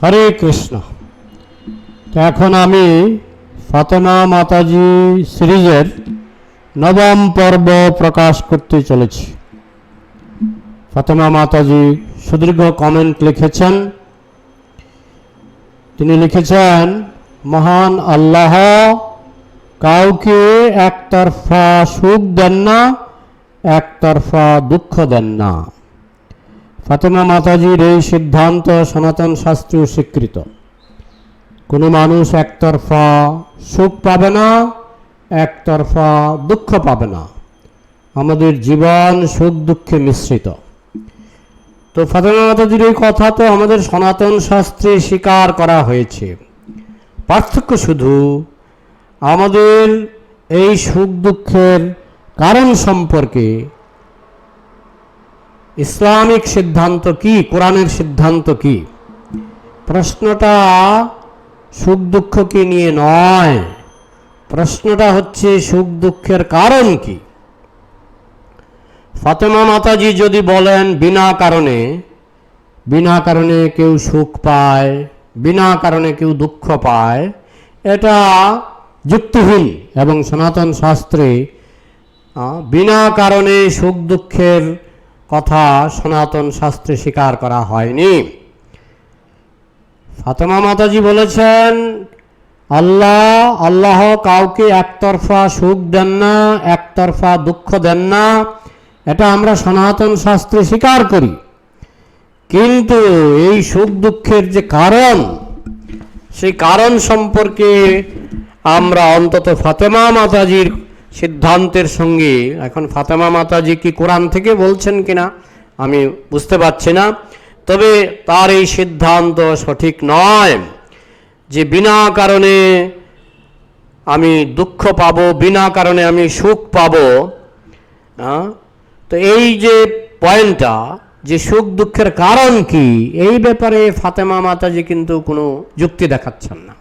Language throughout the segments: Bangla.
হরে কৃষ্ণ। তো এখন আমি ফাতেমা মাতাজি সিরিজের নবম পর্ব প্রকাশ করতে চলেছি। ফাতেমা মাতাজি সুদীর্ঘ কমেন্ট লিখেছেন। তিনি লিখেছেন, মহান আল্লাহ কাউকে একতরফা সুখ দেন না, একতরফা দুঃখ দেন না। ফাতেমা মাতাজির এই সিদ্ধান্ত সনাতন শাস্ত্রীয় স্বীকৃত। কোনো মানুষ একতরফা সুখ পাবে না, একতরফা দুঃখ পাবে না। আমাদের জীবন সুখ দুঃখে মিশ্রিত। তো ফাতেমা মাতাজির এই কথা তো আমাদের সনাতন শাস্ত্রে স্বীকার করা হয়েছে। পার্থক্য শুধু আমাদের এই সুখ দুঃখের কারণ সম্পর্কে ইসলামিক সিদ্ধান্ত কি? কোরআনের সিদ্ধান্ত কি? প্রশ্নটা সুখ দুঃখকে নিয়ে নয়। প্রশ্নটা হচ্ছে সুখ দুঃখের কারণ কি? ফাতেমা মাতাজি যদি বলেন, বিনা কারণে বিনা কারণে কেউ সুখ পায়, বিনা কারণে কেউ দুঃখ পায়, এটা যুক্তিহীন এবং সনাতন শাস্ত্রে বিনা কারণে সুখ দুঃখের কথা সনাতন শাস্ত্রে স্বীকার করা হয়নি। ফাতেমা মাতাজি বলেছেন, আল্লাহ আল্লাহ কাউকে একতরফা সুখ দেন না, একতরফা দুঃখ দেন না। এটা আমরা সনাতন শাস্ত্রে স্বীকার করি। কিন্তু এই সুখ দুঃখের যে কারণ, সেই কারণ সম্পর্কে আমরা অন্তত ফাতেমা মাতাজির সিদ্ধান্তের সঙ্গে এখন ফাতেমা মাতাজি কি কোরআন থেকে বলছেন কিনা আমি বুঝতে পারছি না। তবে তার এই সিদ্ধান্ত সঠিক নয় যে বিনা কারণে আমি দুঃখ পাবো, বিনা কারণে আমি সুখ পাব? তো এই যে পয়েন্টটা যে সুখ দুঃখের কারণ কি, এই ব্যাপারে ফাতেমা মাতাজি কিন্তু কোনো যুক্তি দেখাচ্ছেন না।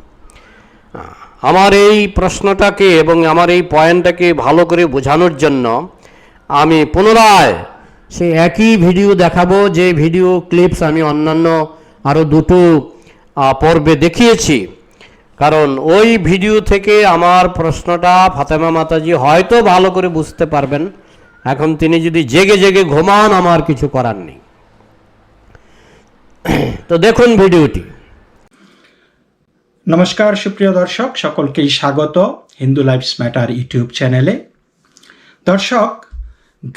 আমার এই প্রশ্নটাকে এবং আমার এই পয়েন্টটাকে ভালো করে বোঝানোর জন্য আমি পুনরায় সেই একই ভিডিও দেখাবো, যে ভিডিও ক্লিপস আমি অন্যান্য আরও দুটো পর্বে দেখিয়েছি। কারণ ওই ভিডিও থেকে আমার প্রশ্নটা ফাতেমা মাতাজি হয়তো ভালো করে বুঝতে পারবেন। এখন তিনি যদি জেগে জেগে ঘুমান, আমার কিছু করার নেই। তো দেখুন ভিডিওটি। নমস্কার, সুপ্রিয় দর্শক, সকলকেই স্বাগত হিন্দু লাইফস ম্যাটার ইউটিউব চ্যানেলে। দর্শক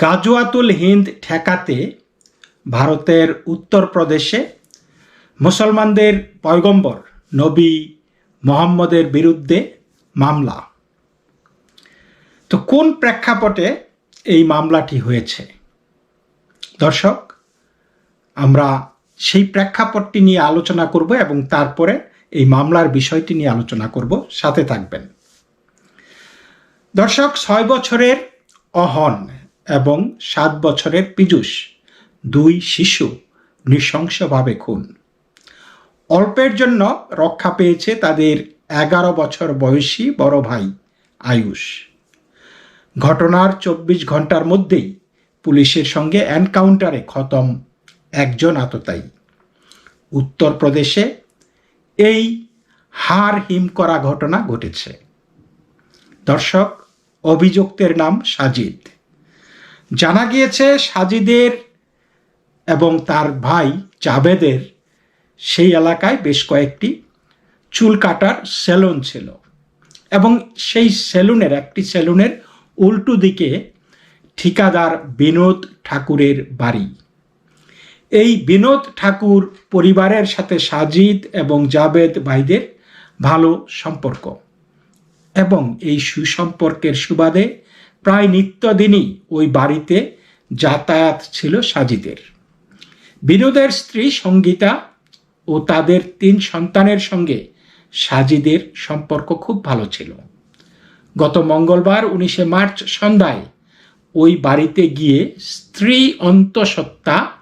গাজওয়াতুল হিন্দ ঠেকাতে ভারতের উত্তরপ্রদেশে মুসলমানদের পয়গম্বর নবী মোহাম্মদের বিরুদ্ধে মামলা। তো কোন প্রেক্ষাপটে এই মামলাটি হয়েছে? দর্শক, আমরা সেই প্রেক্ষাপটটি নিয়ে আলোচনা করব এবং তারপরে এই মামলার বিষয়টি নিয়ে আলোচনা করব, সাথে থাকবেন। দর্শক, ছয় বছরের অহন এবং সাত বছরের পীযুষ, দুই শিশু নৃশংসভাবে খুন। অল্পের জন্য রক্ষা পেয়েছে তাদের এগারো বছর বয়সী বড় ভাই আয়ুষ। ঘটনার চব্বিশ ঘণ্টার মধ্যেই পুলিশের সঙ্গে এনকাউন্টারে খতম একজন আততায়ী। উত্তরপ্রদেশে এই হার হিম করা ঘটনা ঘটেছে। দর্শক, অভিযুক্তের নাম সাজিদ। জানা গিয়েছে সাজিদের এবং তার ভাই জাবেদের সেই এলাকায় বেশ কয়েকটি চুল কাটার সেলুন ছিল এবং সেই সেলুনের একটি সেলুনের উল্টো দিকে ঠিকাদার বিনোদ ঠাকুরের বাড়ি। এই বিনোদ ঠাকুর পরিবারের সাথে সাজিদ এবং জাবেদ ভাইদের ভালো সম্পর্ক এবং এই সুসম্পর্কের সুবাদে প্রায় নিত্যদিনই ওই বাড়িতে যাতায়াত ছিল সাজিদের। বিনোদের স্ত্রী সঙ্গীতা ও তাদের তিন সন্তানের সঙ্গে সাজিদের সম্পর্ক খুব ভালো ছিল। গত মঙ্গলবার উনিশে মার্চ সন্ধ্যায় ওই বাড়িতে গিয়ে স্ত্রী অন্তঃসত্ত্বা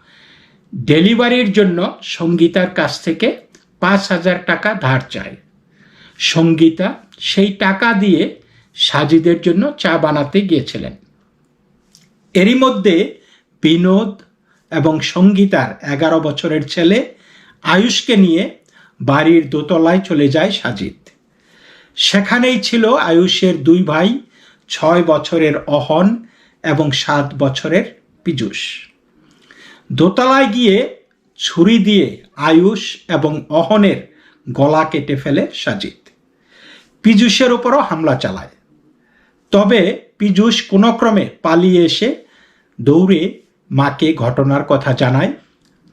ডেলিভারির জন্য সঙ্গীতার কাছ থেকে পাঁচ হাজার টাকা ধার চায় সঙ্গীতা সেই টাকা দিয়ে সাজিদের জন্য চা বানাতে গিয়েছিলেন। এরই মধ্যে বিনোদ এবং সঙ্গীতার এগারো বছরের ছেলে আয়ুষকে নিয়ে বাড়ির দোতলায় চলে যায় সাজিদ। সেখানেই ছিল আয়ুষের দুই ভাই, ছয় বছরের অহন এবং সাত বছরের পীযূষ। দোতলায় গিয়ে ছুরি দিয়ে আয়ুষ এবং অহনের গলা কেটে ফেলে সাজিদ। পীযূষের ওপরও হামলা চালায়। তবে পীযূষ কোনো ক্রমে পালিয়ে এসে দৌড়ে মাকে ঘটনার কথা জানায়,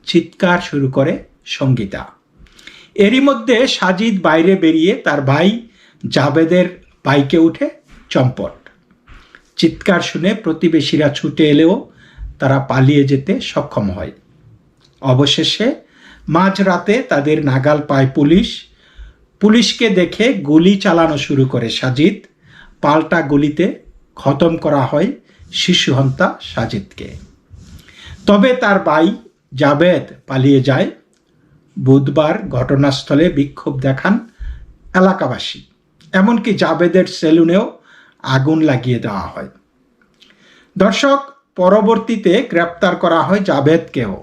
চিৎকার শুরু করে সঙ্গীতা। এরই মধ্যে সাজিদ বাইরে বেরিয়ে তার ভাই জাবেদের বাইকে উঠে চম্পট। চিৎকার শুনে প্রতিবেশীরা ছুটে এলেও তারা পালিয়ে যেতে সক্ষম হয়। অবশেষে মাঝরাতে তাদের নাগাল পায় পুলিশ। পুলিশকে দেখে গুলি চালানো শুরু করে সাজিদ। পাল্টা গুলিতে খতম করা হয় শিশু হন্তা সাজিদকে। তবে তার ভাই জাবেদ পালিয়ে যায়। বুধবার ঘটনাস্থলে বিক্ষোভ দেখান এলাকাবাসী। এমনকি জাবেদের সেলুনেও আগুন লাগিয়ে দেওয়া হয়। দর্শক পরবর্তীতে গ্রেপ্তার করা হয় জাভেদকেও।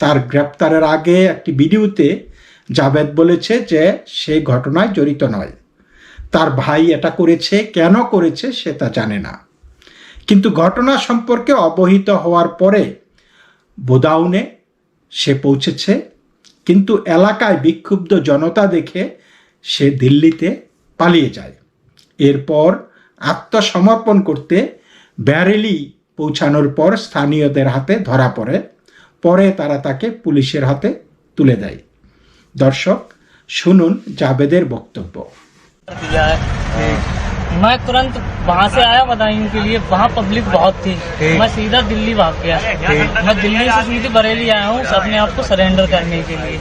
তার গ্রেপ্তারের আগে একটি ভিডিওতে জাভেদ বলেছে যে সে ঘটনায় জড়িত নয়। তার ভাই এটা করেছে, কেন করেছে সে তা জানে না। কিন্তু ঘটনা সম্পর্কে অবহিত হওয়ার পরে বোদাউনে সে পৌঁছেছে, কিন্তু এলাকায় বিক্ষুব্ধ জনতা দেখে সে দিল্লিতে পালিয়ে যায়। এরপর আত্মসমর্পণ করতে ব্যারেলি পৌঁছানোর পর স্থানীয়দের হাতে ধরা পড়ে পরে তারা তাকে পুলিশের হাতে তুলে দেয় দর্শক শুনুন জাবেদের বক্তব্য दिया है मैं तुरंत वहाँ से आया बदायूं के लिए वहाँ पब्लिक बहुत थी मैं सीधा दिल्ली भाग गया मैं दिल्ली से सीधी बरेली आया हूँ अपने आप को सरेंडर करने के लिए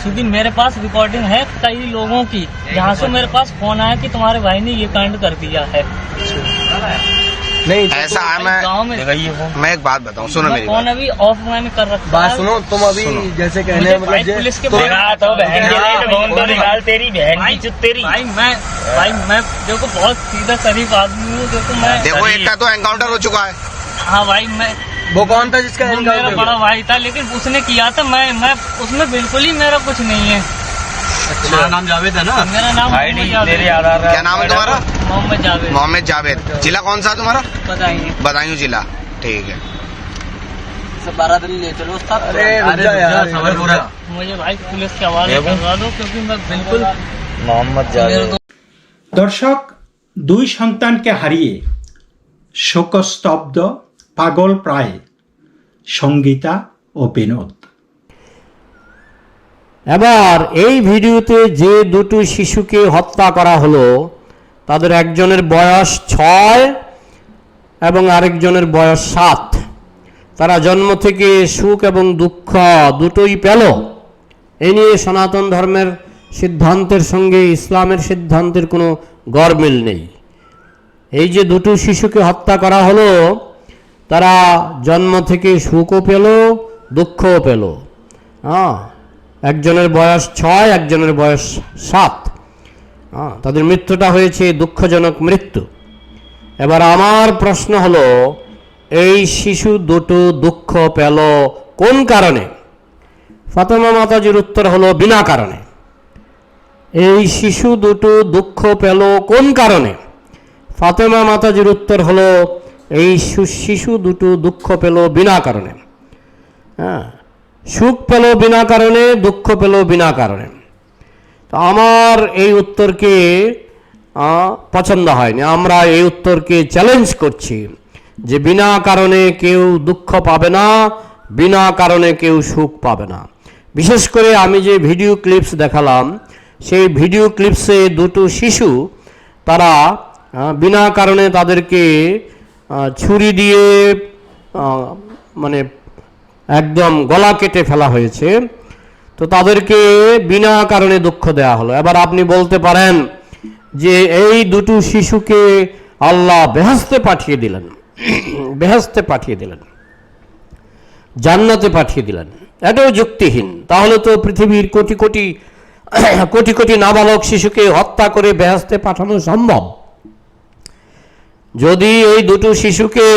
सीधी मेरे पास रिकॉर्डिंग है कई लोगों की जहाँ से मेरे पास फोन आया कि तुम्हारे भाई ने ये कांड कर दिया है नहीं ऐसा है मैं में मैं एक बात बताऊँ सुनो मेरी फ़ोन अभी ऑफ़ मैंने कर रखा बात सुनो तुम अभी सुनो। जैसे कहने मतलब पुलिस के तो- बहन तो बहन के लिए फ़ोन तो निकाल तेरी बहन तेरी। भाई मैं भाई मैं देखो बहुत सीधा शरीफ आदमी हूँ देखो मैं देखो एक का तो एनकाउंटर हो चुका है। हाँ भाई मैं वो कौन था जिसका मेरा बड़ा भाई था लेकिन उसने किया था मैं मैं उसमें बिल्कुल ही मेरा कुछ नहीं है। अच्छा। नाम जावेद है ना? मेरा नाम आधार क्या नाम है तुम्हारा? मोहम्मद जावेद मोहम्मद जावेद जिला कौन सा है तुम्हारा बताइए बदायूं जिला ठीक है बारह दिन ले चलो अरे रुक जा यार मुझे भाई पुलिस के हवाले करवा दो क्योंकि मैं बिल्कुल मोहम्मद मेरे जावेद को দর্শক দুই সন্তানকে হারিয়ে শোকস্তব্ধ পাগল প্রায় সঙ্গীতা ও বিনোদ এবার এই ভিডিওতে যে দুটো শিশুকে হত্যা করা হলো তাদের একজনের বয়স ছয় এবং আরেকজনের বয়স সাত। তারা জন্ম থেকে সুখ এবং দুঃখ দুটোই পেল। এ নিয়ে সনাতন ধর্মের সিদ্ধান্তের সঙ্গে ইসলামের সিদ্ধান্তের কোনো গরমিল নেই। এই যে দুটো শিশুকে হত্যা করা হলো, তারা জন্ম থেকে সুখও পেল, দুঃখও পেল। হ্যাঁ একজনের বয়স ছয়, একজনের বয়স সাত। তাদের মৃত্যুটা হয়েছে দুঃখজনক মৃত্যু। এবার আমার প্রশ্ন হলো, এই শিশু দুটো দুঃখ পেল কোন কারণে? ফাতেমা মাতাজির উত্তর হলো, বিনা কারণে। এই শিশু দুটো দুঃখ পেল কোন কারণে? ফাতেমা মাতাজির উত্তর হলো, এই শিশু দুটো দুঃখ পেল বিনা কারণে। হ্যাঁ সুখ পেল বিনা কারণে, দুঃখ পেল বিনা কারণে। তো আমার এই উত্তরকে পছন্দ হয়নি। আমরা এই উত্তরকে চ্যালেঞ্জ করছি যে বিনা কারণে কেউ দুঃখ পাবে না, বিনা কারণে কেউ সুখ পাবে না। বিশেষ করে আমি যে ভিডিও ক্লিপস দেখালাম, সেই ভিডিও ক্লিপসে দুটো শিশু, তারা বিনা কারণে তাদেরকে ছুরি দিয়ে মানে একদম গলা কেটে ফেলা হয়েছে। তো তাদেরকে বিনা কারণে দুঃখ দেওয়া হলো। এবার আপনি বলতে পারেন যে এই দুটো শিশুকে আল্লাহ বেহেস্তে পাঠিয়ে দিলেন। বেহেস্তে পাঠিয়ে দিলেন। জান্নাতে পাঠিয়ে দিলেন। এটাও যুক্তিহীন। তাহলে তো পৃথিবীর কোটি কোটি কোটি কোটি নাবালক শিশুকে হত্যা করে বেহেস্তে পাঠানো সম্ভব। যদি এই দুটো শিশুকে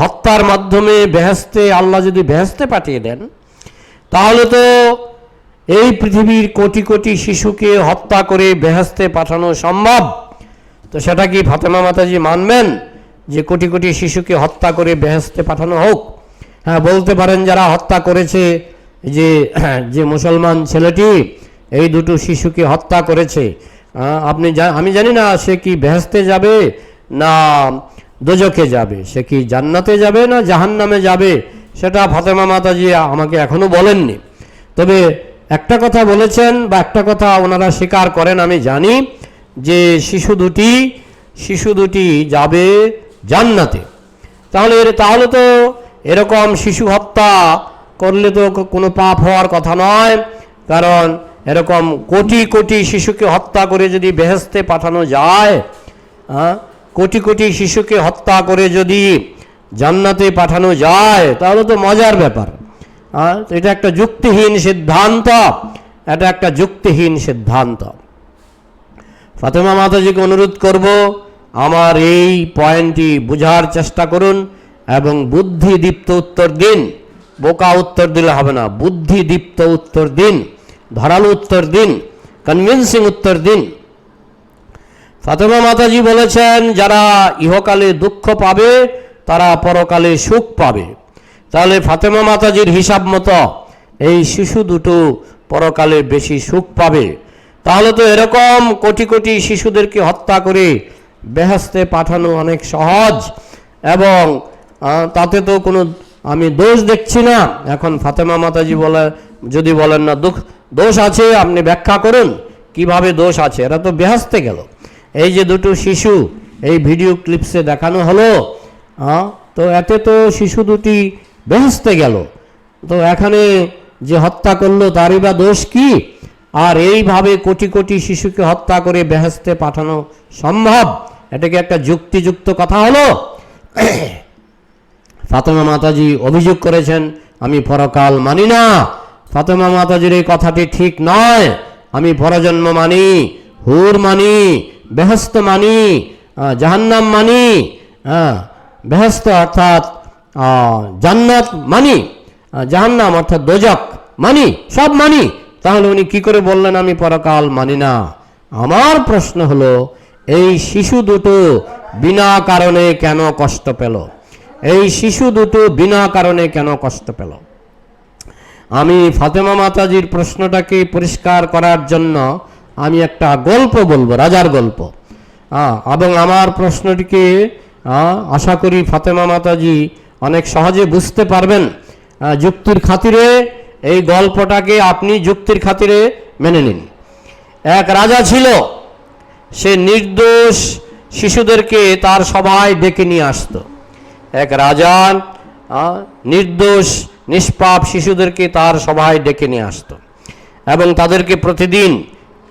হত্যার মাধ্যমে বেহেস্তে আল্লাহ যদি বেহেস্তে পাঠিয়ে দেন, তাহলে তো এই পৃথিবীর কোটি কোটি শিশুকে হত্যা করে বেহেস্তে পাঠানো সম্ভব? তো সেটা কি ফাতেমা মাতাজি মানবেন যে কোটি কোটি শিশুকে হত্যা করে বেহেস্তে পাঠানো হোক? হ্যাঁ বলতে পারেন যারা হত্যা করেছে যে যে মুসলমান ছেলেটি, এই দুটো শিশুকে হত্যা করেছে। আপনি আমি জানি না সে কি বেহেস্তে যাবে না দোজকে যাবে। সে কি জান্নাতে যাবে না জাহান্নামে যাবে? সেটা ফাতেমা মাতাজি আমাকে এখনও বলেননি। তবে একটা কথা বলেছেন বা একটা কথা ওনারা স্বীকার করেন, আমি জানি, যে শিশু দুটি শিশু দুটি যাবে জান্নাতে। তাহলে তাহলে তো এরকম শিশু হত্যা করলে তো কোনো পাপ হওয়ার কথা নয়, কারণ এরকম কোটি কোটি শিশুকে হত্যা করে যদি বেহেস্তে পাঠানো যায় কোটি কোটি শিশুকে হত্যা করে যদি জান্নাতে পাঠানো যায়, তাহলে তো মজার ব্যাপার। এটা একটা যুক্তিহীন সিদ্ধান্ত। এটা একটা যুক্তিহীন সিদ্ধান্ত। ফাতেমা মাতাজিকে অনুরোধ করব, আমার এই পয়েন্টটি বোঝার চেষ্টা করুন এবং বুদ্ধিদীপ্ত উত্তর দিন। বোকা উত্তর দিলে হবে না, বুদ্ধিদীপ্ত উত্তর দিন, ধরালো উত্তর দিন কনভিন্সিং উত্তর দিন। ফাতেমা মাতাজি বলেছেন, যারা ইহকালে দুঃখ পাবে, তারা পরকালে সুখ পাবে। তাহলে ফাতেমা মাতাজির হিসাব মতো এই শিশু দুটো পরকালে বেশি সুখ পাবে। তাহলে তো এরকম কোটি কোটি শিশুদেরকে হত্যা করে বেহেস্তে পাঠানো অনেক সহজ এবং তাতে তো কোনো, আমি দোষ দেখছি না। এখন ফাতেমা মাতাজি বলে, যদি বলেন না, দুঃখ, দোষ আছে, আপনি ব্যাখ্যা করুন, কীভাবে দোষ আছে? এরা তো বেহেস্তে গেল। এই যে দুটো শিশু, এই ভিডিও ক্লিপসে দেখানো হলো তো এতে তো শিশু দুটি বেহেস্তে গেল। তো এখানে যে হত্যা করল, তারই বা দোষ কি? আর এইভাবে কোটি কোটি শিশুকে হত্যা করে বেহেস্তে পাঠানো সম্ভব? এটা কি একটা যুক্তিযুক্ত কথা হলো? ফাতেমা মাতাজি অভিযোগ করেছেন, আমি পরকাল মানি না। ফাতেমা মাতাজির এই কথাটি ঠিক নয়। আমি পরজন্ম মানি, হুর মানি বেহস্ত মানি জাহান্নাম মানি। হ্যাঁ বেহস্ত অর্থাৎ জান্নাত মানি জাহান্নাম অর্থাৎ দোজক মানি, সব মানি। তাহলে উনি কি করে বললেন, আমি পরকাল মানি না? আমার প্রশ্ন হলো, এই শিশু দুটো বিনা কারণে কেন কষ্ট পেল? এই শিশু দুটো বিনা কারণে কেন কষ্ট পেল? আমি ফাতেমা মাতাজির প্রশ্নটাকে পরিষ্কার করার জন্য আমি একটা গল্প বলব, রাজার গল্প। এবং আমার প্রশ্নটিকে আশা করি ফাতেমা মাতাজি অনেক সহজে বুঝতে পারবেন যুক্তির খাতিরে এই গল্পটাকে আপনি যুক্তির খাতিরে মেনে নিন। এক রাজা ছিল, সে নির্দোষ শিশুদেরকে তার সবাই ডেকে নিয়ে আসতো। এক রাজা নির্দোষ, নিষ্পাপ শিশুদেরকে তার সবাই ডেকে নিয়ে আসতো এবং তাদেরকে প্রতিদিন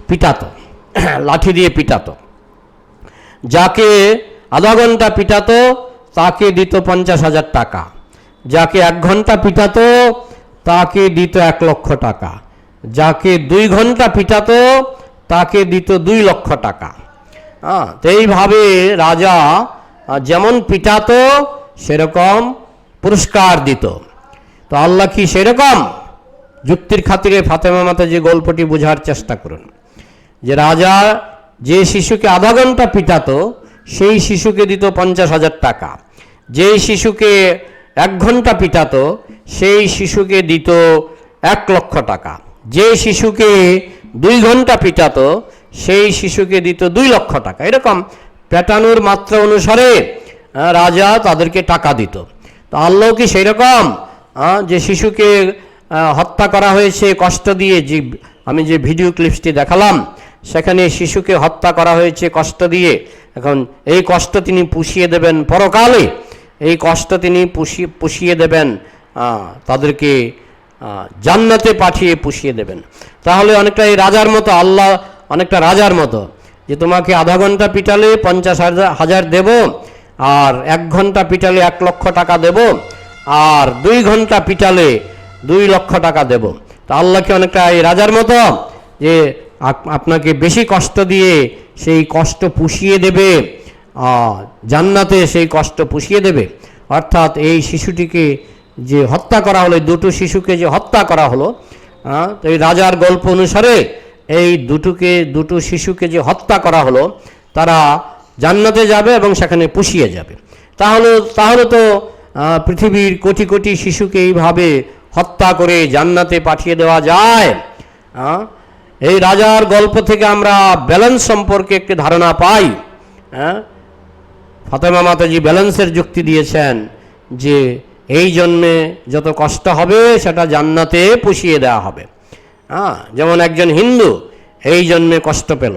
পিটাতো, লাঠি দিয়ে পিটাতো। যাকে আধা ঘণ্টা পিটাতো তাকে দিত পঞ্চাশ হাজার টাকা। যাকে এক ঘণ্টা পিটাতো, তাকে দিত এক লক্ষ টাকা। যাকে দুই ঘণ্টা পিটাতো, তাকে দিত দুই লক্ষ টাকা। হ্যাঁ তো এইভাবে রাজা যেমন পিটাতো, সেরকম পুরস্কার দিত। তো আল্লাহ কি সেরকম? যুক্তির খাতিরে ফাতেমা মাতা যে গল্পটি বোঝার চেষ্টা করুন। যে রাজা যে শিশুকে আধা ঘণ্টা পিটাতো সেই শিশুকে দিত পঞ্চাশ হাজার টাকা। যেই শিশুকে এক ঘণ্টা পিটাতো, সেই শিশুকে দিত এক লক্ষ টাকা। যে শিশুকে দুই ঘণ্টা পিটাতো, সেই শিশুকে দিত দুই লক্ষ টাকা। এরকম পেটানোর মাত্রা অনুসারে রাজা তাদেরকে টাকা দিত। তো আল্লাহ কি সেই রকম যে শিশুকে হত্যা করা হয়েছে, কষ্ট দিয়ে যে আমি যে ভিডিও ক্লিপসটি দেখালাম সেখানে শিশুকে হত্যা করা হয়েছে কষ্ট দিয়ে। এখন এই কষ্ট তিনি পুষিয়ে দেবেন পরকালে। এই কষ্ট তিনি পুষিয়ে পুষিয়ে দেবেন তাদেরকে জান্নাতে পাঠিয়ে পুষিয়ে দেবেন। তাহলে অনেকটা এই রাজার মতো, আল্লাহ অনেকটা রাজার মতো, যে তোমাকে আধা ঘণ্টা পিটালে পঞ্চাশ হাজার দেব, আর এক ঘণ্টা পিটালে এক লক্ষ টাকা দেব, আর দুই ঘণ্টা পিটালে দুই লক্ষ টাকা দেব। তা আল্লাহকে অনেকটা এই রাজার মতো যে আপ- আপনাকে বেশি কষ্ট দিয়ে সেই কষ্ট পুষিয়ে দেবে জান্নাতে সেই কষ্ট পুষিয়ে দেবে। অর্থাৎ এই শিশুটিকে যে হত্যা করা হলো দুটো শিশুকে যে হত্যা করা হলো তো এই রাজার গল্প অনুসারে এই দুটোকে, দুটো শিশুকে যে হত্যা করা হলো, তারা জান্নাতে যাবে এবং সেখানে পুষিয়ে যাবে। তাহলে তাহলে তো পৃথিবীর কোটি কোটি শিশুকে এইভাবে হত্যা করে জান্নাতে পাঠিয়ে দেওয়া যায়। এই রাজার গল্প থেকে আমরা ব্যালেন্স সম্পর্কে একটি ধারণা পাই হ্যাঁ? ফাতেমা মাতাজি ব্যালেন্সের যুক্তি দিয়েছেন যে এই জন্মে যত কষ্ট হবে সেটা জান্নাতে পুষিয়ে দেওয়া হবে। হ্যাঁ যেমন একজন হিন্দু এই জন্মে কষ্ট পেল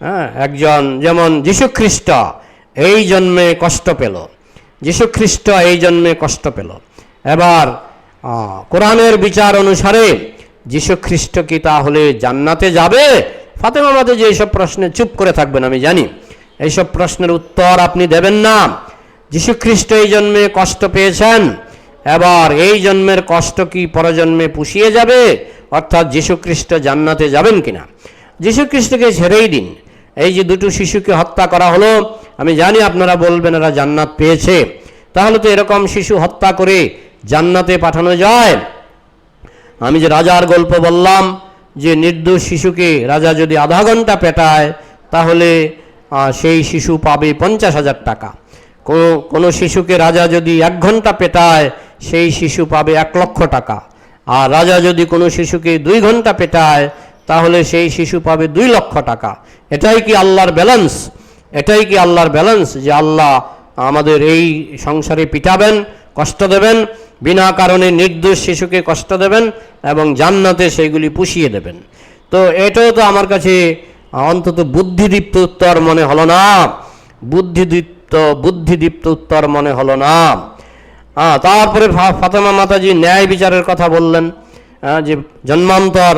হ্যাঁ? একজন যেমন যীশুখ্রিস্ট এই জন্মে কষ্ট পেল যীশুখ্রিস্ট এই জন্মে কষ্ট পেল। এবার কোরআনের বিচার অনুসারে যীশুখ্রিস্ট কি তাহলে জান্নাতে যাবে? ফাতেমা যে এইসব প্রশ্নে চুপ করে থাকবেন, আমি জানি। এইসব প্রশ্নের উত্তর আপনি দেবেন না। যীশুখ্রিস্ট এই জন্মে কষ্ট পেয়েছেন। এবার এই জন্মের কষ্ট কি পরজন্মে পুষিয়ে যাবে? অর্থাৎ যীশুখ্রিস্ট জান্নাতে যাবেন কিনা? যীশুখ্রিস্টকে ছেড়েই দিন। এই যে দুটো শিশুকে হত্যা করা হলো, আমি জানি আপনারা বলবেন এরা জান্নাত পেয়েছে। তাহলে তো এরকম শিশু হত্যা করে জান্নাতে পাঠানো যায়। আমি যে রাজার গল্প বললাম, যে নির্দোষ শিশুকে রাজা যদি আধা ঘণ্টা পেটায়, তাহলে সেই শিশু পাবে পঞ্চাশ হাজার টাকা। কোনো কোনো শিশুকে রাজা যদি এক ঘণ্টা পেটায়, সেই শিশু পাবে এক লক্ষ টাকা। আর রাজা যদি কোনো শিশুকে দুই ঘণ্টা পেটায়, তাহলে সেই শিশু পাবে দুই লক্ষ টাকা। এটাই কি আল্লাহর ব্যালেন্স এটাই কি আল্লাহর ব্যালেন্স যে আল্লাহ আমাদের এই সংসারে পিটাবেন, কষ্ট দেবেন? বিনা কারণে নির্দোষ শিশুকে কষ্ট দেবেন এবং জান্নাতে সেইগুলি পুষিয়ে দেবেন। তো এটাও তো আমার কাছে অন্তত বুদ্ধিদীপ্ত উত্তর মনে হলো না। বুদ্ধিদীপ্ত বুদ্ধিদীপ্ত উত্তর মনে হলো না। হ্যাঁ তারপরে ফাতেমা মাতাজি ন্যায় বিচারের কথা বললেন। যে জন্মান্তর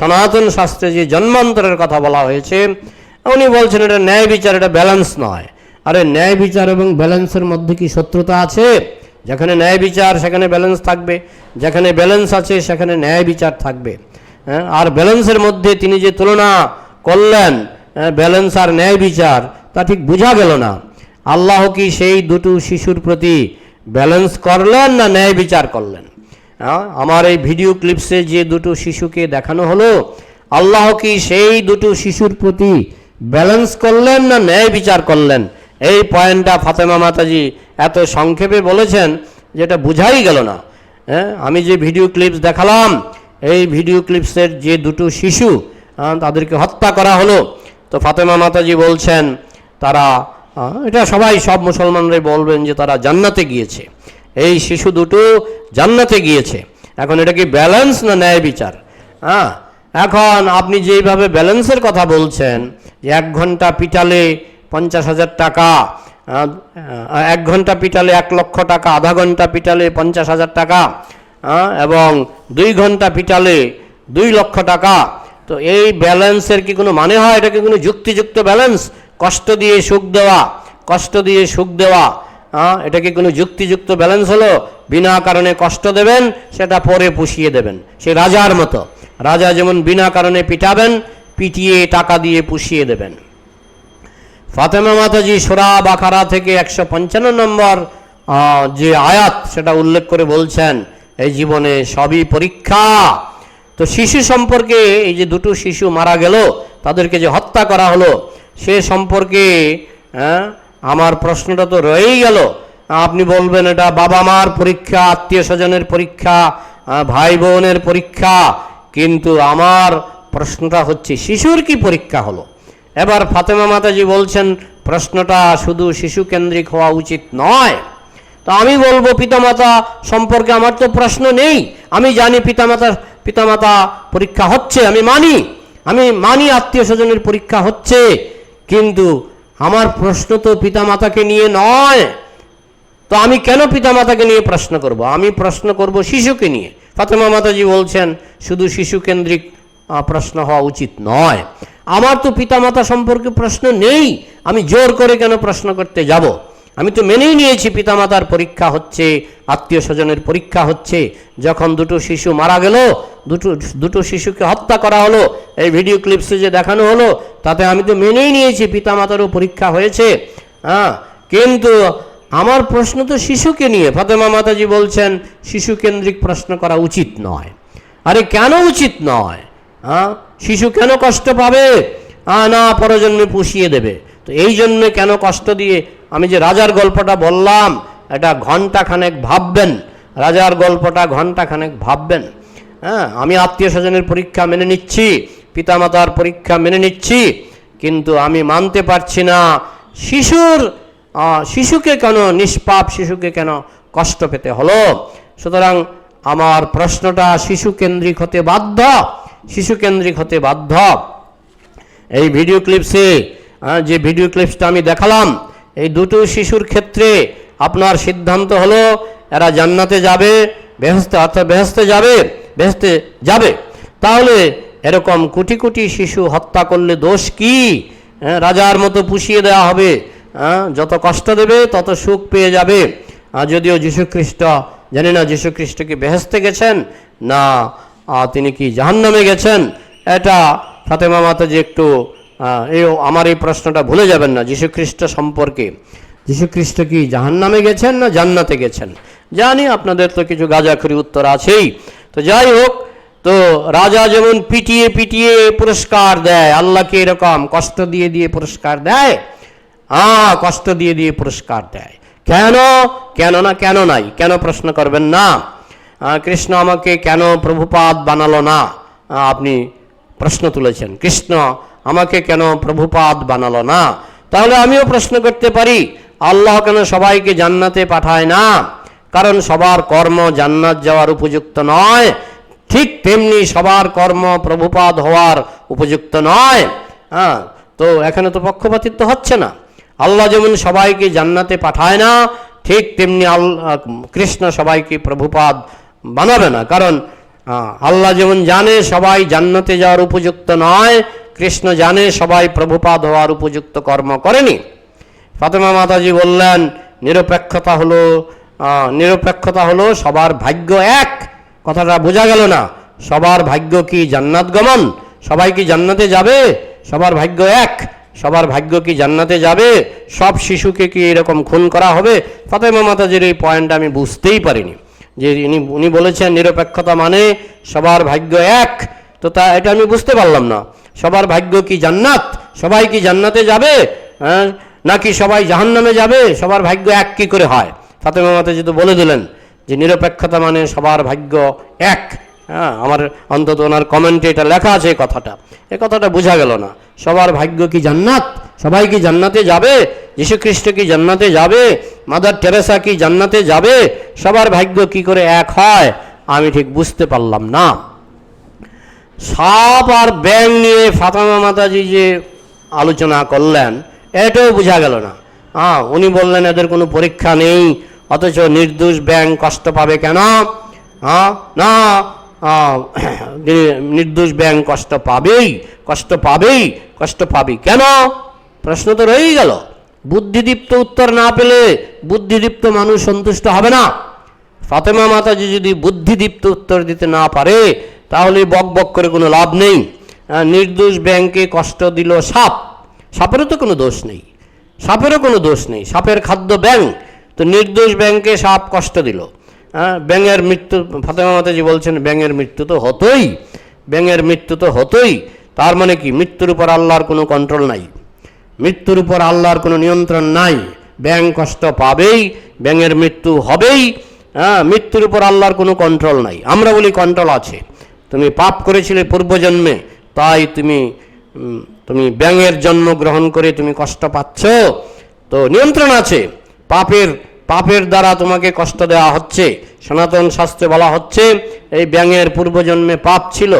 সনাতন শাস্ত্রে যে জন্মান্তরের কথা বলা হয়েছে, উনি বলছেন এটা ন্যায় বিচার, এটা ব্যালেন্স নয়। আরে ন্যায় বিচার এবং ব্যালেন্সের মধ্যে কি শত্রুতা আছে? যেখানে ন্যায় বিচার সেখানে ব্যালেন্স থাকবে। যেখানে ব্যালেন্স আছে সেখানে ন্যায় বিচার থাকবে। হ্যাঁ, আর ব্যালেন্সের মধ্যে তিনি যে তুলনা করলেন ব্যালেন্স আর ন্যায় বিচার তা ঠিক বোঝা গেল না। আল্লাহ কি সেই দুটো শিশুর প্রতি ব্যালেন্স করলেন না ন্যায় বিচার করলেন? হ্যাঁ, আমার এই ভিডিও ক্লিপসে যে দুটো শিশুকে দেখানো হলো আল্লাহ কি সেই দুটো শিশুর প্রতি ব্যালেন্স করলেন না ন্যায় বিচার করলেন? এই পয়েন্টটা ফাতেমা মাতাজি এত সংক্ষেপে বলেছেন যেটা বোঝাই গেল না। হ্যাঁ আমি যে ভিডিও ক্লিপস দেখালাম, এই ভিডিও ক্লিপসের যে দুটো শিশু তাদেরকে হত্যা করা হলো, তো ফাতেমা মাতাজি বলছেন, তারা এটা সবাই, সব মুসলমানরাই বলবেন যে তারা জান্নাতে গিয়েছে। এই শিশু দুটো জান্নাতে গিয়েছে। এখন এটা কি ব্যালেন্স না ন্যায় বিচার? হ্যাঁ এখন আপনি যেইভাবে ব্যালেন্সের কথা বলছেন, যে এক ঘণ্টা পিটালে পঞ্চাশ হাজার টাকা। এক ঘণ্টা পিটালে এক লক্ষ টাকা, আধা ঘণ্টা পিটালে পঞ্চাশ হাজার টাকা এবং দুই ঘণ্টা পিটালে দুই লক্ষ টাকা। তো এই ব্যালেন্সের কি কোনো মানে হয়? এটা কি কোনো যুক্তিযুক্ত ব্যালেন্স? কষ্ট দিয়ে সুখ দেওয়া, কষ্ট দিয়ে সুখ দেওয়া এটা কি কোনো যুক্তিযুক্ত ব্যালেন্স হলো? বিনা কারণে কষ্ট দেবেন, সেটা পরে পুষিয়ে দেবেন। সে রাজার মতো। রাজা যেমন বিনা কারণে পিটাবেন, পিটিয়ে টাকা দিয়ে পুষিয়ে দেবেন। ফাতেমা মাতাজি সোরা বাখারা থেকে একশো পঞ্চান্ন নম্বর যে আয়াত সেটা উল্লেখ করে বলছেন, এই জীবনে সবই পরীক্ষা। তো শিশু সম্পর্কে এই যে দুটো শিশু মারা গেল, তাদেরকে যে হত্যা করা হলো, সে সম্পর্কে আমার প্রশ্নটা তো রয়েই গেল। আপনি বলবেন এটা বাবা মার পরীক্ষা, আত্মীয় স্বজনের পরীক্ষা ভাই বোনের পরীক্ষা, কিন্তু আমার প্রশ্নটা হচ্ছে, শিশুর কি পরীক্ষা হলো? এবার ফাতেমা মাতাজি বলছেন, প্রশ্নটা শুধু শিশু কেন্দ্রিক হওয়া উচিত নয়। তো আমি বলব, পিতামাতা সম্পর্কে আমার তো প্রশ্ন নেই। আমি জানি পিতামাতা পিতামাতা পরীক্ষা হচ্ছে, আমি মানি। আমি মানি আত্মীয় স্বজনের পরীক্ষা হচ্ছে, কিন্তু আমার প্রশ্ন তো পিতামাতাকে নিয়ে নয়। তো আমি কেন পিতামাতাকে নিয়ে প্রশ্ন করব? আমি প্রশ্ন করব শিশুকে নিয়ে। ফাতেমা মাতাজি বলছেন, শুধু শিশু কেন্দ্রিক প্রশ্ন হওয়া উচিত নয়। আমার তো পিতামাতা সম্পর্কে প্রশ্ন নেই। আমি জোর করে কেন প্রশ্ন করতে যাব? আমি তো মেনেই নিয়েছি পিতামাতার পরীক্ষা হচ্ছে আত্মীয় স্বজনের পরীক্ষা হচ্ছে। যখন দুটো শিশু মারা গেল, দুটো দুটো শিশুকে হত্যা করা হলো, এই ভিডিও ক্লিপসে যে দেখানো হলো, তাতে আমি তো মেনেই নিয়েছি পিতামাতারও পরীক্ষা হয়েছে। হ্যাঁ কিন্তু আমার প্রশ্ন তো শিশুকে নিয়ে। ফাতেমা মাতাজি বলছেন শিশু কেন্দ্রিক প্রশ্ন করা উচিত নয়। আরে কেন উচিত নয়? হ্যাঁ? শিশু কেন কষ্ট পাবে? না, পরজন্মে পুষিয়ে দেবে। তো এই জন্যে কেন কষ্ট দিয়ে? আমি যে রাজার গল্পটা বললাম, এটা ঘণ্টা খানেক ভাববেন। রাজার গল্পটা ঘণ্টা খানেক ভাববেন। হ্যাঁ আমি আত্মীয় স্বজনের পরীক্ষা মেনে নিচ্ছি, পিতামাতার পরীক্ষা মেনে নিচ্ছি, কিন্তু আমি মানতে পারছি না। শিশুর শিশুকে কেন নিষ্পাপ, শিশুকে কেন কষ্ট পেতে হলো? সুতরাং আমার প্রশ্নটা শিশু কেন্দ্রিক হতে বাধ্য। শিশু কেন্দ্রিক হতে বাধ্য। এই ভিডিও ক্লিপসে যে ভিডিও ক্লিপসটা আমি দেখালাম, এই দুটো শিশুর ক্ষেত্রে আপনার সিদ্ধান্ত হলো, এরা জান্নাতে যাবে বেহেস্তে অর্থাৎ বেহেস্তে যাবে বেহেস্তে যাবে। তাহলে এরকম কোটি কোটি শিশু হত্যা করলে দোষ কি? রাজার মতো পুষিয়ে দেওয়া হবে। যত কষ্ট দেবে, তত সুখ পেয়ে যাবে। যদিও যীশুখ্রিস্ট জানি না যীশুখ্রিস্ট কি বেহেস্তে গেছেন? না। তিনি কি জাহান্নামে গেছেন? এটা ফাতেমা মাতাজি একটু এই আমার এই প্রশ্নটা ভুলে যাবেন না যীশুখ্রিস্ট সম্পর্কে। যীশুখ্রিস্ট কি জাহান্নামে গেছেন না জান্নাতে গেছেন? জানি, আপনাদের তো কিছু গাজাখড়ি উত্তর আছেই। তো যাই হোক, তো রাজা যেমন পিটিয়ে পিটিয়ে পুরস্কার দেয়, আল্লাহকে এরকম কষ্ট দিয়ে দিয়ে পুরস্কার দেয় হ্যাঁ কষ্ট দিয়ে দিয়ে পুরস্কার দেয়। কেন? কেন না কেন নাই? কেন প্রশ্ন করবেন না? কৃষ্ণ আমাকে কেন প্রভুপাদ বানালো না? আপনি প্রশ্ন তুলেছেন। কৃষ্ণ আমাকে কেন প্রভুপাদ বানালো না? তাহলে আমিও প্রশ্ন করতে পারি, আল্লাহ কেন সবাইকে জান্নাতে পাঠায় না? কারণ সবার কর্ম জান্নাত যাওয়ার উপযুক্ত নয়। ঠিক তেমনি সবার কর্ম প্রভুপাদ হওয়ার উপযুক্ত নয়। হ্যাঁ তো এখানে তো পক্ষপাতিত্ব হচ্ছে না। আল্লাহ যেমন সবাইকে জান্নাতে পাঠায় না, ঠিক তেমনি আল্লাহ, কৃষ্ণ সবাইকে প্রভুপাদ বানাবে না। কারণ আল্লাহ যেমন জানে সবাই জান্নাতে যাওয়ার উপযুক্ত নয়, কৃষ্ণ জানে সবাই প্রভুপাদ হওয়ার উপযুক্ত কর্ম করেনি। ফাতেমা মাতাজি বললেন, নিরপেক্ষতা হলো নিরপেক্ষতা হলো সবার ভাগ্য এক। কথাটা বোঝা গেল না। সবার ভাগ্য কি জান্নাত গমন? সবাই কি জান্নাতে যাবে? সবার ভাগ্য এক। সবার ভাগ্য কি জান্নাতে যাবে? সব শিশুকে কি এরকম খুন করা হবে? ফাতেমা মাতাজির এই পয়েন্ট আমি বুঝতেই পারিনি। যে ইনি, উনি বলেছেন নিরপেক্ষতা মানে সবার ভাগ্য এক। তো তা, এটা আমি বুঝতে পারলাম না। সবার ভাগ্য কি জান্নাত? সবাই কি জান্নাতে যাবে? হ্যাঁ? নাকি সবাই জাহান্নামে যাবে? সবার ভাগ্য এক কি করে হয়? ফাতেমা মাতাজি তো বলে দিলেন যে নিরপেক্ষতা মানে সবার ভাগ্য এক। হ্যাঁ আমার অন্তত ওনার কমেন্টে এটা লেখা আছে এই কথাটা। এ কথাটা বোঝা গেল না। সবার ভাগ্য কি জান্নাত? সবাই কি জান্নাতে যাবে? খ্রিস্ট কি জান্নাতে যাবে? মাদার টেরেসা কি জান্নাতে যাবে? সবার ভাগ্য কি করে এক হয়? আমি ঠিক বুঝতে পারলাম না। সাপ আর ব্যাং নিয়ে ফাতেমা মাতাজি যে আলোচনা করলেন, এটাও বোঝা গেল না। হ্যাঁ উনি বললেন, এদের কোনো পরীক্ষা নেই, অথচ নির্দোষ ব্যাং কষ্ট পাবে কেন? হ্যাঁ না নির্দোষ ব্যাং কষ্ট পাবেই কষ্ট পাবেই কষ্ট পাবেই কেন? প্রশ্ন তো রয়েই গেল। বুদ্ধিদীপ্ত উত্তর না পেলে বুদ্ধিদীপ্ত মানুষ সন্তুষ্ট হবে না। ফাতেমা মাতাজি যদি বুদ্ধিদীপ্ত উত্তর দিতে না পারে, তাহলে বক বক করে কোনো লাভ নেই। নির্দোষ ব্যাংকে কষ্ট দিল সাপ। সাপেরও তো কোনো দোষ নেই। সাপেরও কোনো দোষ নেই। সাপের খাদ্য ব্যাং তো নির্দোষ ব্যাংকে সাপ কষ্ট দিল। হ্যাঁ ব্যাঙের মৃত্যু, ফাতেমা মাতাজি বলছেন, ব্যাঙের মৃত্যু তো হতোই। ব্যাঙের মৃত্যু তো হতোই। তার মানে কি? মৃত্যুর উপর আল্লাহর কোনো কন্ট্রোল নাই। মৃত্যুর উপর আল্লাহর কোনো নিয়ন্ত্রণ নাই। ব্যাং কষ্ট পাবেই, ব্যাঙের মৃত্যু হবেই। হ্যাঁ মৃত্যুর উপর আল্লাহর কোনো কন্ট্রোল নাই। আমরা বলি কন্ট্রোল আছে। তুমি পাপ করেছিলে পূর্বজন্মে, তাই তুমি তুমি ব্যাঙের জন্ম গ্রহণ করে তুমি কষ্ট পাচ্ছ। তো নিয়ন্ত্রণ আছে। পাপের পাপের দ্বারা তোমাকে কষ্ট দেওয়া হচ্ছে। সনাতন শাস্ত্রে বলা হচ্ছে, এই ব্যাঙের পূর্বজন্মে পাপ ছিল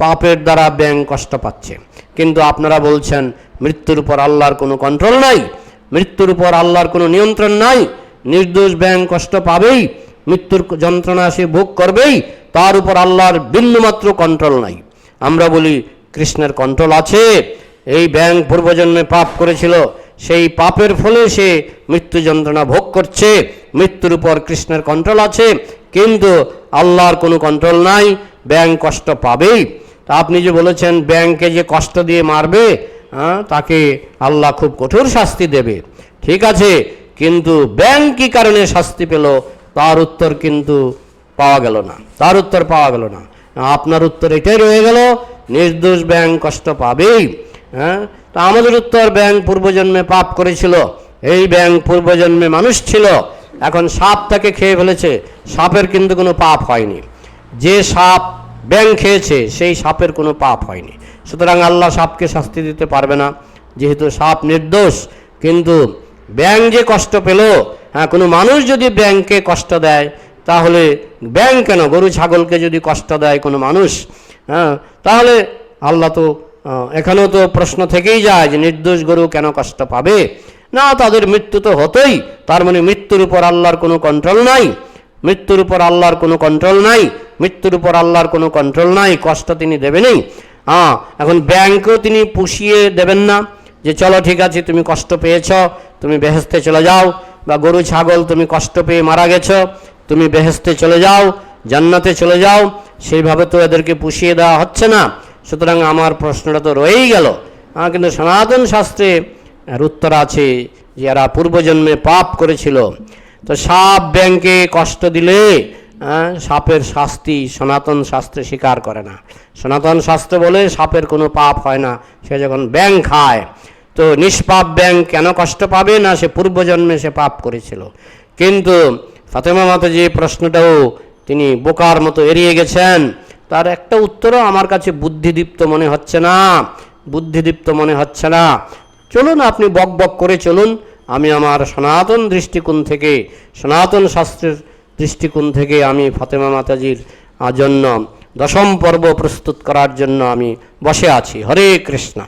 পাপের দ্বারা ব্যাং কষ্ট পাচ্ছে। কিন্তু আপনারা বলছেন, মৃত্যুর উপর আল্লাহর কোনো কন্ট্রোল নাই, মৃত্যুর উপর আল্লাহর কোনো নিয়ন্ত্রণ নাই, নির্দোষ ব্যাং কষ্ট পাবেই, মৃত্যুর যন্ত্রণা সে ভোগ করবেই, তার উপর আল্লাহর বিন্দুমাত্র কন্ট্রোল নাই। আমরা বলি, কৃষ্ণের কন্ট্রোল আছে, এই ব্যাং পূর্বজন্মে পাপ করেছিল, সেই পাপের ফলে সে মৃত্যু যন্ত্রণা ভোগ করছে, মৃত্যুর উপর কৃষ্ণের কন্ট্রোল আছে, কিন্তু আল্লাহর কোনো কন্ট্রোল নাই, ব্যাং কষ্ট পাবেই। তা আপনি যে বলেছেন ব্যাংকে যে কষ্ট দিয়ে মারবে হ্যাঁ, তাকে আল্লাহ খুব কঠোর শাস্তি দেবে। ঠিক আছে কিন্তু ব্যাংক কি কারণে শাস্তি পেল তার উত্তর কিন্তু পাওয়া গেল না। তার উত্তর পাওয়া গেল না। আপনার উত্তর এটাই রয়ে গেল নির্দোষ ব্যাংক কষ্ট পাবেই হ্যাঁ। তা আমাদের উত্তর ব্যাংক পূর্বজন্মে পাপ করেছিল এই ব্যাংক পূর্বজন্মে মানুষ ছিল এখন সাপ তাকে খেয়ে ফেলেছে সাপের কিন্তু কোনো পাপ হয়নি। যে সাপ ব্যাং খেয়েছে, সেই সাপের কোনো পাপ হয়নি। সুতরাং আল্লাহ সাপকে শাস্তি দিতে পারবে না। যেহেতু সাপ নির্দোষ, কিন্তু ব্যাং যে কষ্ট পেল হ্যাঁ কোনো মানুষ যদি ব্যাংকে কষ্ট দেয়, তাহলে ব্যাং কেন? গরু, ছাগলকে যদি কষ্ট দেয় কোনো মানুষ হ্যাঁ তাহলে আল্লাহ তো এখানেও তো প্রশ্ন থেকেই যায় যে নির্দোষ গরু কেন কষ্ট পাবে? না, তাদের মৃত্যু তো হতোই, তার মানে মৃত্যুর উপর আল্লাহর কোনো কন্ট্রোল নাই। মৃত্যুর উপর আল্লাহর কোনো কন্ট্রোল নাই, মৃত্যুর উপর আল্লাহর কোনো কন্ট্রোল নাই, কষ্ট তিনি দেবেনই হ্যাঁ এখন ব্যাংকেও তিনি পুষিয়ে দেবেন না যে চলো ঠিক আছে, তুমি কষ্ট পেয়েছ, তুমি বেহেস্তে চলে যাও, বা গরু, ছাগল, তুমি কষ্ট পেয়ে মারা গেছো, তুমি বেহেস্তে চলে যাও, জান্নাতে চলে যাও, সেইভাবে তো এদেরকে পুষিয়ে দেওয়া হচ্ছে না। সুতরাং আমার প্রশ্নটা তো রয়েই গেল। কিন্তু সনাতন শাস্ত্রে উত্তর আছে যে এরা পূর্বজন্মে পাপ করেছিল তো সাপ ব্যাংকে কষ্ট দিলে হ্যাঁ, সাপের শাস্তি সনাতন শাস্ত্রে স্বীকার করে না। সনাতন শাস্ত্র বলে সাপের কোনো পাপ হয় না। সে যখন ব্যাং খায় তো নিষ্পাপ ব্যাং কেন কষ্ট পাবে না সে পূর্বজন্মে সে পাপ করেছিল। কিন্তু ফাতেমা মাতা যে প্রশ্নটাও তিনি বোকার মতো এড়িয়ে গেছেন। তার একটা উত্তরও আমার কাছে বুদ্ধিদীপ্ত মনে হচ্ছে না। বুদ্ধিদীপ্ত মনে হচ্ছে না। চলুন আপনি বক বক করে চলুন। আমি আমার সনাতন দৃষ্টিকোণ থেকে, সনাতন শাস্ত্রের দৃষ্টিকোণ থেকে আমি ফাতেমা মাতাজির জন্য দশম পর্ব প্রস্তুত করার জন্য আমি বসে আছি। হরে কৃষ্ণ।